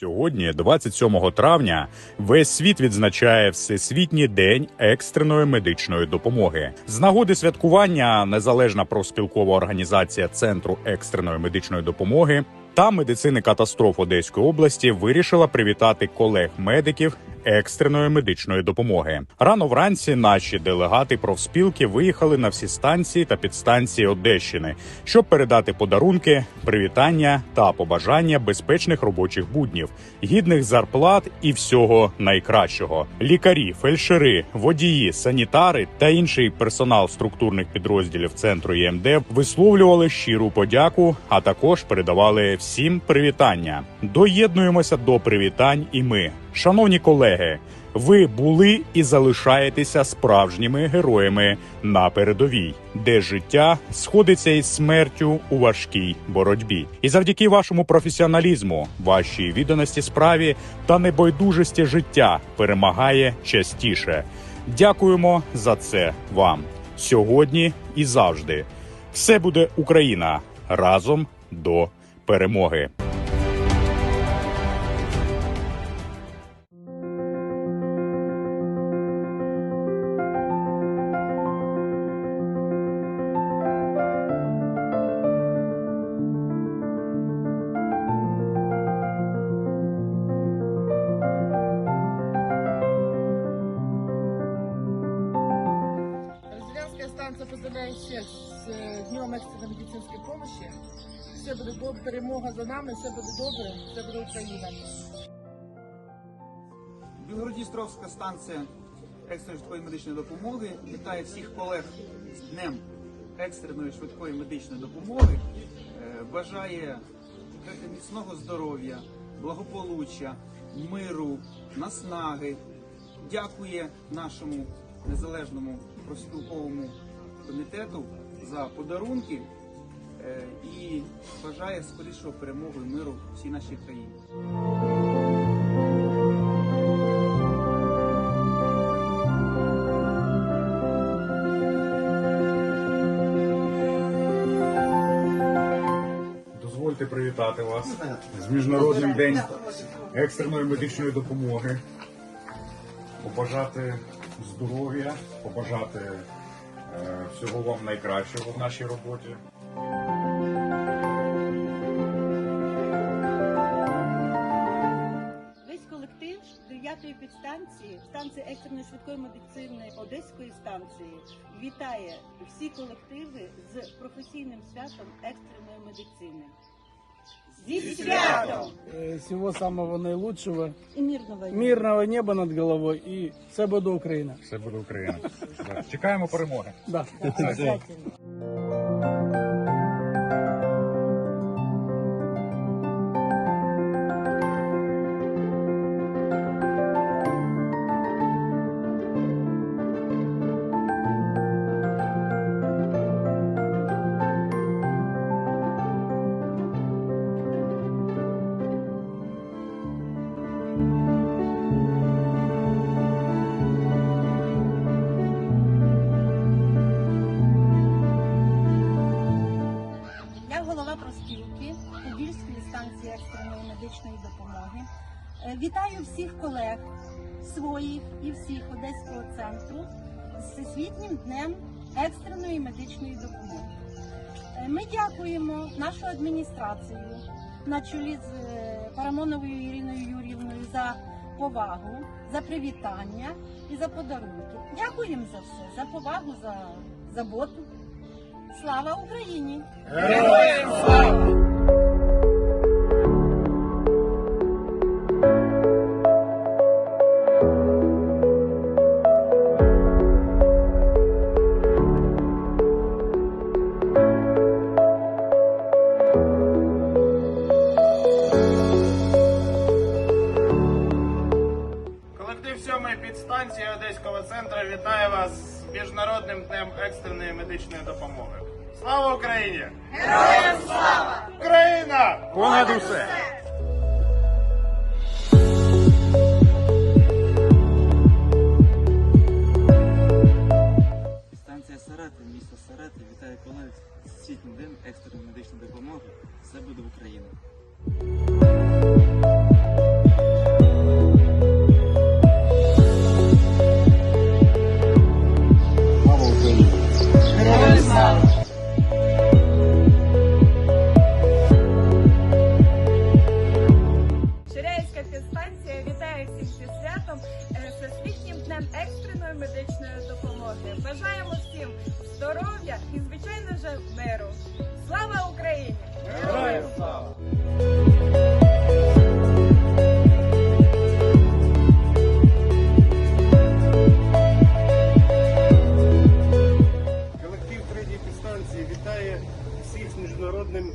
Сьогодні, 27 травня, весь світ відзначає Всесвітній день екстреної медичної допомоги. З нагоди святкування незалежна профспілкова організація Центру екстреної медичної допомоги та медицини катастроф Одеської області вирішила привітати колег-медиків екстреної медичної допомоги. Рано вранці наші делегати профспілки виїхали на всі станції та підстанції Одещини, щоб передати подарунки, привітання та побажання безпечних робочих буднів, гідних зарплат і всього найкращого. Лікарі, фельдшери, водії, санітари та інший персонал структурних підрозділів центру ЄМД висловлювали щиру подяку, а також передавали всім привітання. Доєднуємося до привітань і ми. Шановні колеги, ви були і залишаєтеся справжніми героями на передовій, де життя сходиться із смертю у важкій боротьбі. І завдяки вашому професіоналізму, вашій відданості справі та небайдужості життя перемагає частіше. Дякуємо за це вам сьогодні і завжди. Все буде Україна разом до перемоги. Станция поздравляє всіх з е, Днем екстреної медицинської допомоги. Все буде добре, перемога за нами, все буде добре, все буде Україна. Білгородністровська станція екстреної швидкої медичної допомоги вітає всіх колег з Днем екстреної швидкої медичної допомоги. Е, Бажає міцного здоров'я, благополуччя, миру, наснаги. Дякує нашому незалежному профспілковому комітету за подарунки і бажає скорішого перемоги і миру всій нашій країні. Дозвольте привітати вас з міжнародним день екстреної медичної допомоги. Побажати здоров'я, побажати е, всього вам найкращого в нашій роботі. Підстанції, станції екстреної швидкої медицини Одеської станції вітає всі колективи з професійним святом екстреної медицини. Зі святом! Э, Всего самого наилучшего, І мирного дня! мирного неба над головой и все буде Україна. Все буде Україна. Чекаємо перемоги. Да. Своїх і всіх Одеського центру з Всесвітнім днем екстреної медичної допомоги. Е, Ми дякуємо нашу адміністрацію на чолі з е, Парамоновою Іриною Юрівною за повагу, за привітання і за подарунки. Дякуємо за все, за повагу, за заботу. Слава Україні! Колектив всіх зі святом е, Всесвітнім днем екстреної медичної допомоги. Бажаємо всім здоров'я і, звичайно ж, миру. Слава Україні! Героям слава! Колектив третьої підстанції вітає всіх з міжнародним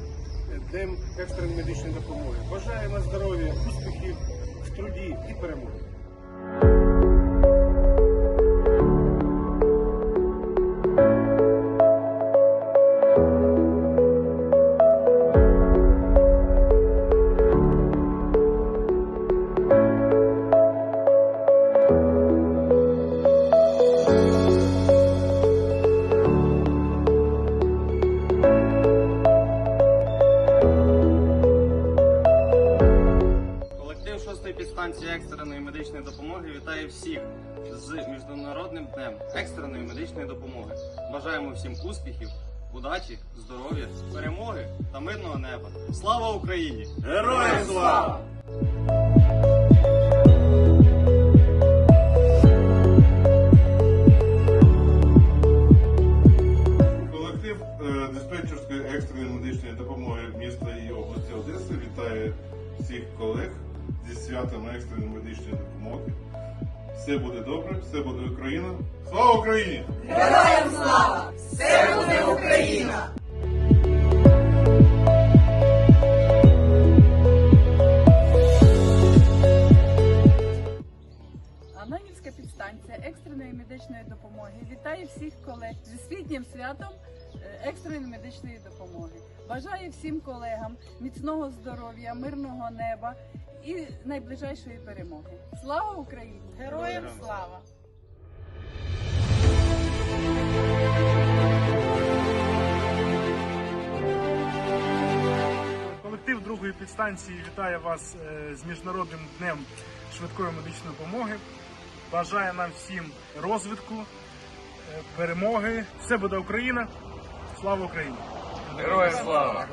днем екстреної медичної допомоги. Бажаємо здоров'я, успіхів в труді і перемоги. Підстанції екстреної медичної допомоги вітає всіх з Міжнародним днем екстреної медичної допомоги. Бажаємо всім успіхів, удачі, здоров'я, перемоги та мирного неба. Слава Україні! Героям слава! Колектив е, диспетчерської екстреної медичної допомоги міста і області Одеси вітає всіх колег зі святом екстреної медичної допомоги. Все буде добре, все буде Україна. Слава Україні! Героям слава! Все буде Україна! Анонівська підстанція екстреної медичної допомоги вітає всіх колег зі світнім святом е, екстреної медичної допомоги. Бажаю всім колегам міцного здоров'я, мирного неба і найближайшої перемоги. Слава Україні! Героям слава! Колектив другої підстанції вітає вас е, з Міжнародним днем швидкої медичної допомоги. Бажає нам всім розвитку, е, перемоги. Все буде Україна. Слава Україні! Героям слава!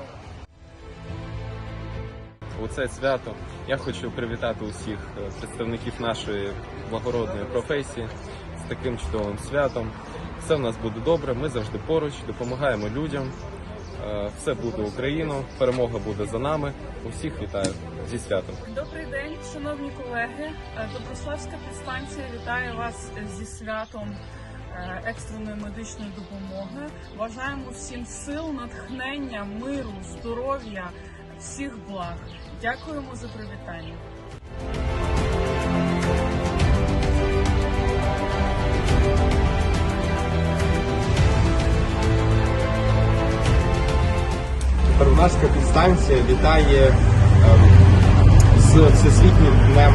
у це свято я хочу привітати усіх е, представників нашої благородної професії з таким чудовим святом. Все в нас буде добре. Ми завжди поруч, допомагаємо людям. Е, Все буде Україна, перемога буде за нами. Усіх вітаю зі святом. Добрий день, шановні колеги. Е, Доброславська підстанція вітає вас зі святом екстреної медичної допомоги. Бажаємо всім сил, натхнення, миру, здоров'я, всіх благ. Дякуємо за привітання. Первомайська підстанція вітає ем, з Всесвітнім днем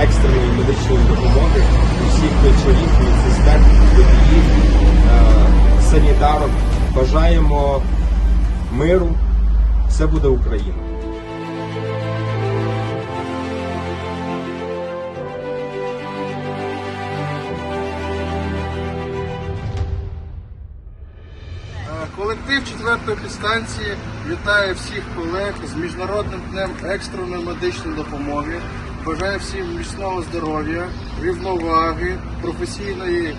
екстреної медичної допомоги усіх водіїв, е. Бажаємо миру. Все буде Україна. Колектив четвертої підстанції вітає всіх колег з Міжнародним днем екстреної медичної допомоги. Бажає всім міцного здоров'я, рівноваги, професійної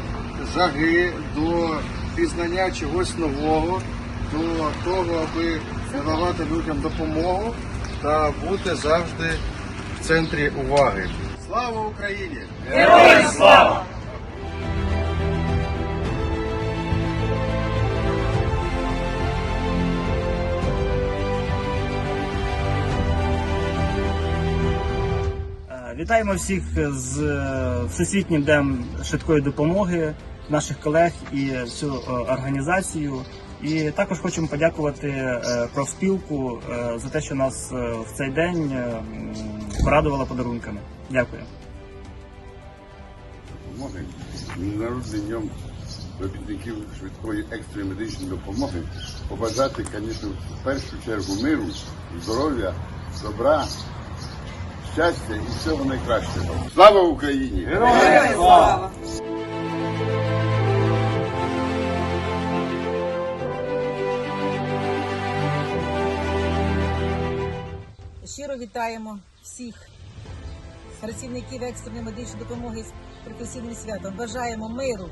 жаги до пізнання чогось нового, до того, аби надавати людям допомогу та бути завжди в центрі уваги. Слава Україні! Героям слава! Е, Вітаємо всіх з е, Всесвітнім днем швидкої допомоги, наших колег і всю е, організацію. І також хочемо подякувати е, профспілку е, за те, що нас в цей день порадувала подарунками. Дякую. допомоги міжнародним днем робітників швидкої екстреної медичної допомоги побажати, звісно, в першу чергу миру, здоров'я, добра, щастя і всього найкращого. Слава Україні! Героям слава! Щиро вітаємо всіх працівників екстреної медичної допомоги з професійним святом. Бажаємо миру,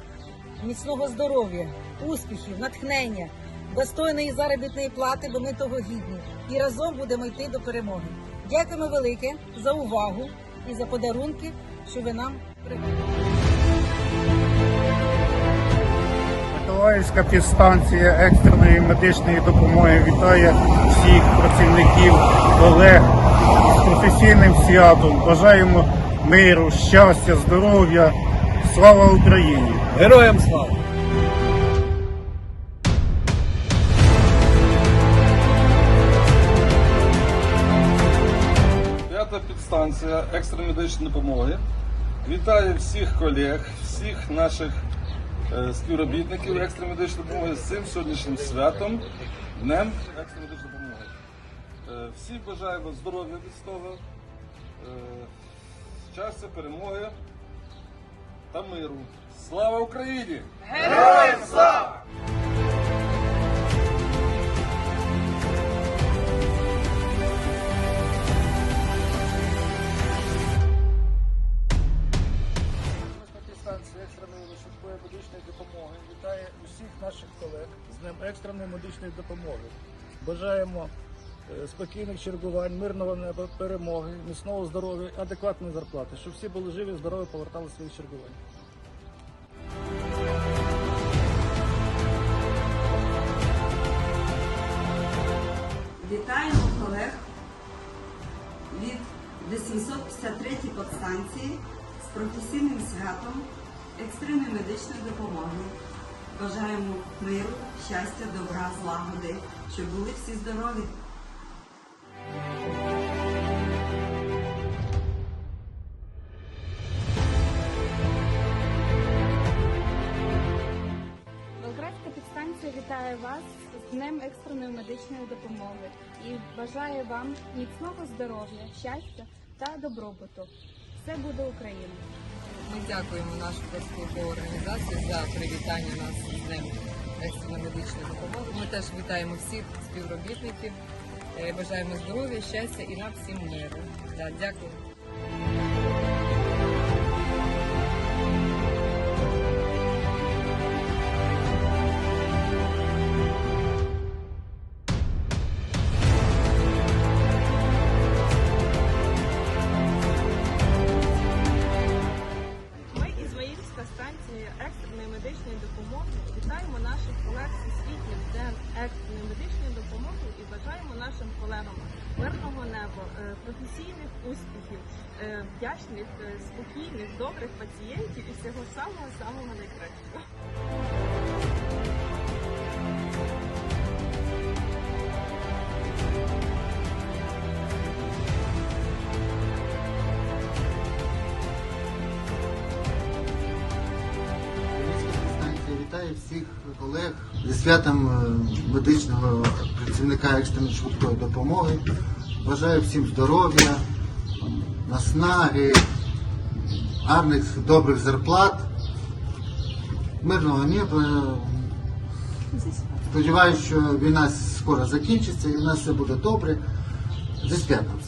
міцного здоров'я, успіхів, натхнення, достойної заробітної плати, бо ми того гідні. І разом будемо йти до перемоги. Дякуємо велике за увагу і за подарунки, що ви нам привезли. Миколаївська підстанція екстреної медичної допомоги вітає всіх працівників, колег з професійним святом. Бажаємо миру, щастя, здоров'я. Слава Україні! Героям слава! П'ята підстанція екстреної допомоги. Вітаю всіх колег, всіх наших е, співробітників екстреної медичної допомоги з цим сьогоднішнім святом, Днем екстреної допомоги. Е, всі бажаємо здоров'я від того, е, щастя, перемоги та миру. Слава Україні! Героям слава! Екстреної швидкої медичної допомоги вітає усіх наших колег з Днем екстреної медичної допомоги. Бажаємо спокійних чергувань, мирного неба, перемоги, міцного здоров'я, адекватної зарплати, щоб всі були живі, здорові, повертали свої чергування. Вітаємо колег від 853-ї подстанції з професійним святом екстреної медичної допомоги. Бажаємо миру, щастя, добра, злагоди, щоб були всі здорові. Болградська підстанція вітає вас з Днем екстреної медичної допомоги і бажає вам міцного здоров'я, щастя та добробуту. Все буде Україна! Ми дякуємо нашу профспілкову організацію за привітання нас з Днем екстреної медичної допомоги. Ми теж вітаємо всіх співробітників, бажаємо здоров'я, щастя і нам всім миру. Да, Дякую. Спокійних, добрих пацієнтів і всього самого самого найкращого. Вітає всіх колег зі святом е, медичного працівника екстреної швидкої допомоги. Бажаю всім здоров'я, наснаги, гарних добрих зарплат, мирного неба. Сподіваюся, що війна скоро закінчиться і в нас все буде добре. Зі святом!